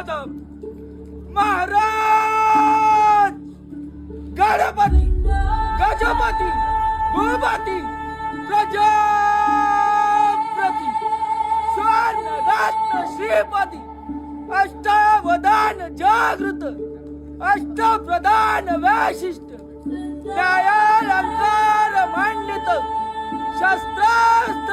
कदम. महाराज! गणपती! गजपती! भूपती! प्रजापती! स्वर्ण रत्न श्रीपती! अष्टावधान जागृत! अष्टप्रधान वैशिष्ट! न्यायालंकार मांडित! शस्त्रास्त्र